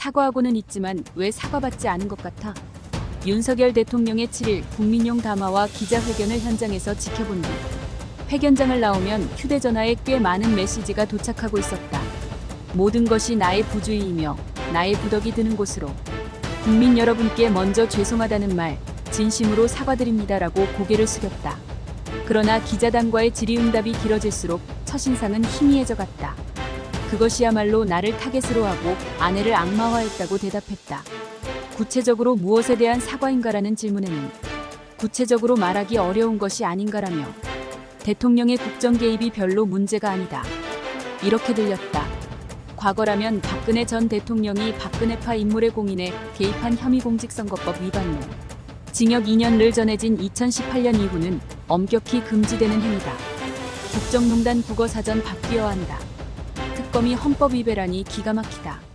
사과하고는 있지만 왜 사과받지 않은 것 같아? 윤석열 대통령의 7일 국민용 담화와 기자회견을 현장에서 지켜본 뒤 회견장을 나오면 휴대전화에 꽤 많은 메시지가 도착하고 있었다. 모든 것이 나의 부주의이며 나의 부덕이 드는 곳으로 국민 여러분께 먼저 죄송하다는 말 진심으로 사과드립니다라고 고개를 숙였다. 그러나 기자단과의 질의응답이 길어질수록 첫인상은 희미해져 갔다. 그것이야말로 나를 타겟으로 하고 아내를 악마화했다고 대답했다. 구체적으로 무엇에 대한 사과인가라는 질문에는 구체적으로 말하기 어려운 것이 아닌가라며 대통령의 국정 개입이 별로 문제가 아니다. 이렇게 들렸다. 과거라면 박근혜 전 대통령이 박근혜파 인물의 공인에 개입한 혐의 공직선거법 위반로 징역 2년을 전해진 2018년 이후는 엄격히 금지되는 행위다. 국정농단 국어사전 바뀌어야 한다. 특검이 헌법 위배라니 기가 막히다.